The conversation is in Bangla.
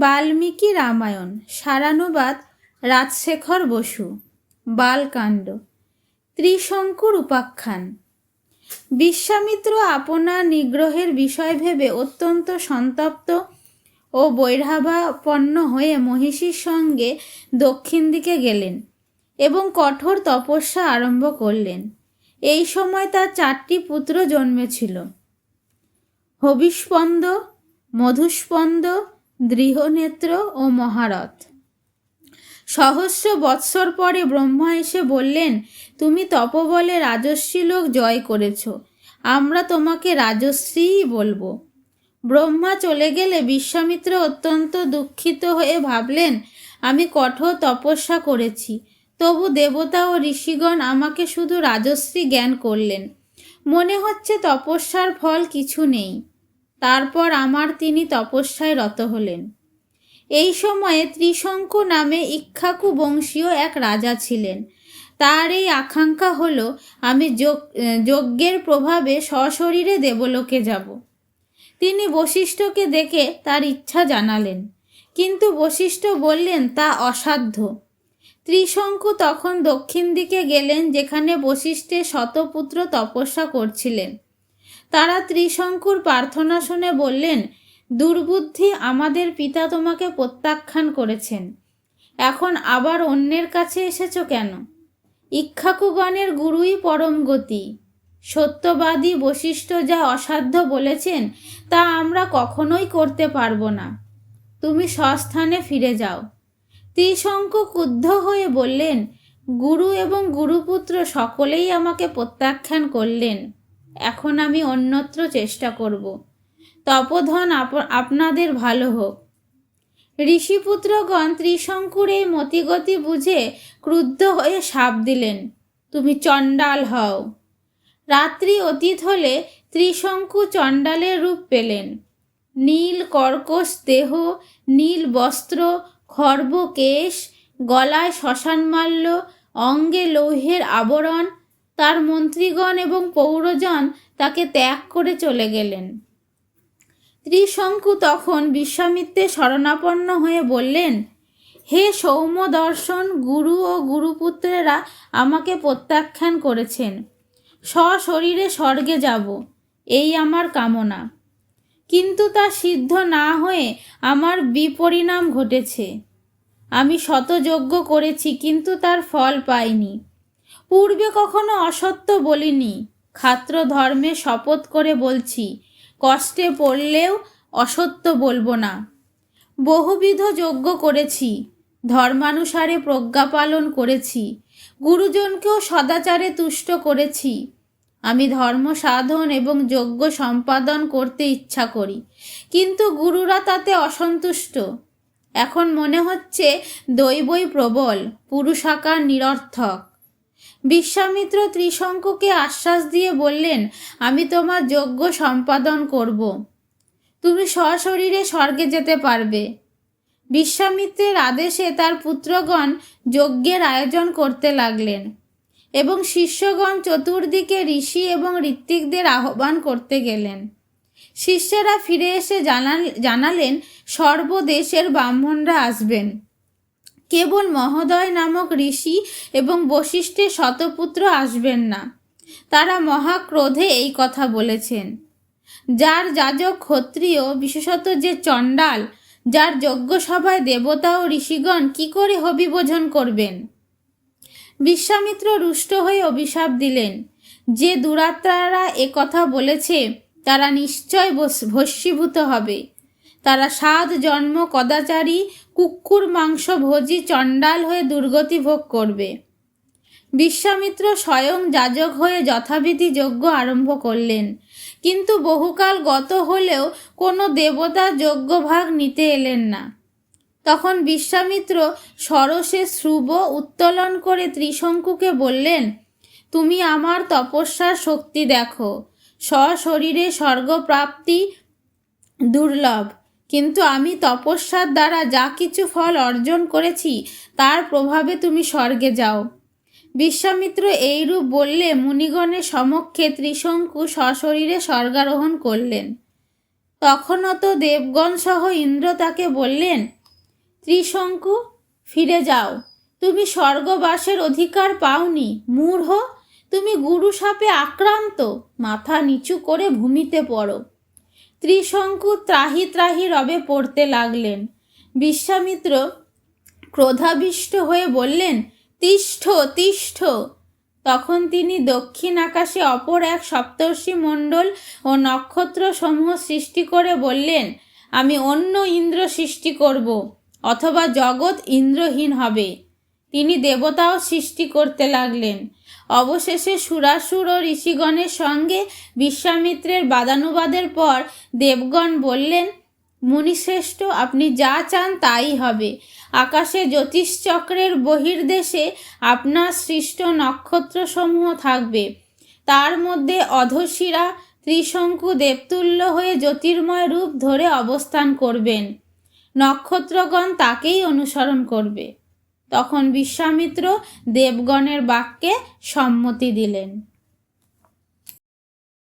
বাল্মীকি রামায়ণ সারানুবাদ রাজশেখর বসু, বালকাণ্ড, ত্রিশঙ্কুর উপাখ্যান। বিশ্বামিত্র আপনার নিগ্রহের বিষয় ভেবে অত্যন্ত সন্তপ্ত ও বৈরাভাপন্ন হয়ে মহিষীর সঙ্গে দক্ষিণ দিকে গেলেন এবং কঠোর তপস্যা আরম্ভ করলেন। এই সময় তার চারটি পুত্র জন্মেছিল। হবিষ্পন্দ, মধুস্পন্দ দৃঢ়নেত্র ও মহারথ। সহস্র বৎসর পরে ব্রহ্মা এসে বললেন, তুমি তপবলে রাজস্বী লোক জয় করেছ, আমরা তোমাকে রাজশ্রীই বলব। ব্রহ্মা চলে গেলে বিশ্বামিত্র অত্যন্ত দুঃখিত হয়ে ভাবলেন, আমি কঠোর তপস্যা করেছি, তবু দেবতা ও ঋষিগণ আমাকে শুধু রাজশ্রী জ্ঞান করলেন। মনে হচ্ছে তপস্যার ফল কিছু নেই। তারপর আমার তিনি তপস্যায় রত হলেন। এই সময়ে ত্রিশঙ্কু নামে ইক্ষাকু বংশীয় এক রাজা ছিলেন। তার এই আকাঙ্ক্ষা হলো, আমি যজ্ঞ- যজ্ঞের প্রভাবে সশরীরে দেবলোকে যাব। তিনি বশিষ্ঠকে দেখে তার ইচ্ছা জানালেন, কিন্তু বশিষ্ঠ বললেন, তা অসাধ্য। ত্রিশঙ্কু তখন দক্ষিণ দিকে গেলেন, যেখানে বশিষ্ঠের শতপুত্র তপস্যা করছিলেন। তারা ত্রিশঙ্কুর প্রার্থনা শুনে বললেন, দুর্বুদ্ধি আমাদের পিতা তোমাকে প্রত্যাখ্যান করেছেন। এখন আবার অন্যের কাছে এসেছ কেন? ইক্ষাকুগণের গুরুই পরম গতি। সত্যবাদী বৈশিষ্ট্য যা অসাধ্য বলেছেন, তা আমরা কখনোই করতে পারব না। তুমি স্বস্থানে ফিরে যাও। ত্রিশঙ্ক ক্রুদ্ধ হয়ে বললেন, গুরু এবং গুরুপুত্র সকলেই আমাকে প্রত্যাখ্যান করলেন। এখন আমি অন্যত্র চেষ্টা করব। তপধন আপ- আপনাদের ভালো হোক। ঋষিপুত্রগণ ত্রিশঙ্কুর এই মতিগতি বুঝে ক্রুদ্ধ হয়ে সাপ দিলেন। তুমি চণ্ডাল হও। রাত্রি অতীত হলে ত্রিশঙ্কু চণ্ডালের রূপ পেলেন। নীল কর্কশ দেহ, নীল বস্ত্র, খর্ব কেশ, গলায় শ্মশানমাল্য, অঙ্গে লৌহের আবরণ তার মন্ত্রীগণ এবং পৌরজন তাকে ত্যাগ করে চলে গেলেন। ত্রিশঙ্কু তখন বিশ্বামিত্রে শরণাপন্ন হয়ে বললেন, হে সৌম্য দর্শন গুরু ও গুরুপুত্রেরা আমাকে প্রত্যাখ্যান করেছেন। সশরীরে স্বর্গে যাব, এই আমার কামনা। কিন্তু তা সিদ্ধ না হয়ে আমার বিপরিণাম ঘটেছে। আমি শতযজ্ঞ করেছি, কিন্তু তার ফল পাইনি। পূর্বে কখনো অসত্য বলিনি। খাত্র ধর্মে শপথ করে বলছি, কষ্টে পড়লেও অসত্য বলব না। বহুবিধ যজ্ঞ করেছি, ধর্মানুসারে প্রজ্ঞা পালন করেছি, গুরুজনকেও সদাচারে তুষ্ট করেছি। আমি ধর্ম সাধন এবং যজ্ঞ সম্পাদন করতে ইচ্ছা করি, কিন্তু গুরুরা তাতে অসন্তুষ্ট। এখন মনে হচ্ছে দৈবই প্রবল, পুরুষাকার নিরর্থক। বিশ্বামিত্র ত্রিশঙ্কুকে আশ্বাস দিয়ে বললেন, আমি তোমার যজ্ঞ সম্পাদন করব। তুমি সশরীরে স্বর্গে যেতে পারবে বিশ্বামিত্রের আদেশে তার পুত্রগণ যজ্ঞের আয়োজন করতে লাগলেন এবং শিষ্যগণ চতুর্দিকে ঋষি এবং ঋত্বিকদের আহ্বান করতে গেলেন। শিষ্যেরা ফিরে এসে জানাল, জানালেন, সর্বদেশের ব্রাহ্মণরা আসবেন। কেবল মহোদয় নামক ঋষি এবং বশিষ্ঠের শতপুত্র আসবেন না। তারা মহাক্রোধে এই কথা বলেছেন। যার যাজক ক্ষত্রিয়, বিশেষত যে চণ্ডাল, যার যজ্ঞসভায় দেবতা ও ঋষিগণ কি করে হবিভোজন করবেন? বিশ্বামিত্র রুষ্ট হয়ে অভিশাপ দিলেন। যে দুরাত্মারা এ কথা বলেছে, তারা নিশ্চয় ভস্মীভূত হবে। তারা সাত জন্ম কদাচারী কুকুর মাংস ভোজি চণ্ডাল হয়ে দুর্গতি ভোগ করবে। বিশ্বামিত্র স্বয়ং যাজক হয়ে যথাবিধি যজ্ঞ আরম্ভ করলেন। কিন্তু বহুকাল গত হলেও কোনো দেবতা যজ্ঞ ভাগ নিতে এলেন না। তখন বিশ্বামিত্র সরসে শ্রুব উত্তোলন করে ত্রিশঙ্কুকে বললেন, তুমি আমার তপস্যার শক্তি দেখো। সশরীরে স্বর্গপ্রাপ্তি দুর্লভ। কিন্তু আমি তপস্যার দ্বারা যা কিছু ফল অর্জন করেছি, তার প্রভাবে তুমি স্বর্গে যাও। বিশ্বামিত্র এইরূপ বললে মুনিগণের সমক্ষে ত্রিশঙ্কু সশরীরে স্বর্গারোহণ করলেন। তখনও তো দেবগণ সহ ইন্দ্র তাকে বললেন, ত্রিশঙ্কু, ফিরে যাও। তুমি স্বর্গবাসের অধিকার পাওনি, মূঢ়। তুমি গুরু সাপে আক্রান্ত। মাথা নিচু করে ভূমিতে পড়ো। ত্রিশঙ্কু ত্রাহি ত্রাহি রবে পড়তে লাগলেন। বিশ্বামিত্র ক্রোধাবিষ্ট হয়ে বললেন, তিষ্ঠ তিষ্ঠ। তখন তিনি দক্ষিণ আকাশে অপর এক সপ্তর্ষি মণ্ডল ও নক্ষত্র সমূহ সৃষ্টি করে বললেন, আমি অন্য ইন্দ্র সৃষ্টি করব, অথবা জগৎ ইন্দ্রহীন হবে। তিনি দেবতাও সৃষ্টি করতে লাগলেন। অবশেষে সুরাসুর ও ঋষিগণের সঙ্গে বিশ্বামিত্রের বাদানুবাদের পর দেবগণ বললেন, মুনিশ্রেষ্ঠ, আপনি যা চান তাই হবে। আকাশে জ্যোতিষচক্রের বহির্দেশে আপনার সৃষ্ট নক্ষত্রসমূহ থাকবে। তার মধ্যে অধশিরা ত্রিশঙ্কু দেবতুল্য হয়ে জ্যোতির্ময় রূপ ধরে অবস্থান করবেন। নক্ষত্রগণ তাকেই অনুসরণ করবে। তখন বিশ্বামিত্র দেবগণের বাক্যে সম্মতি দিলেন।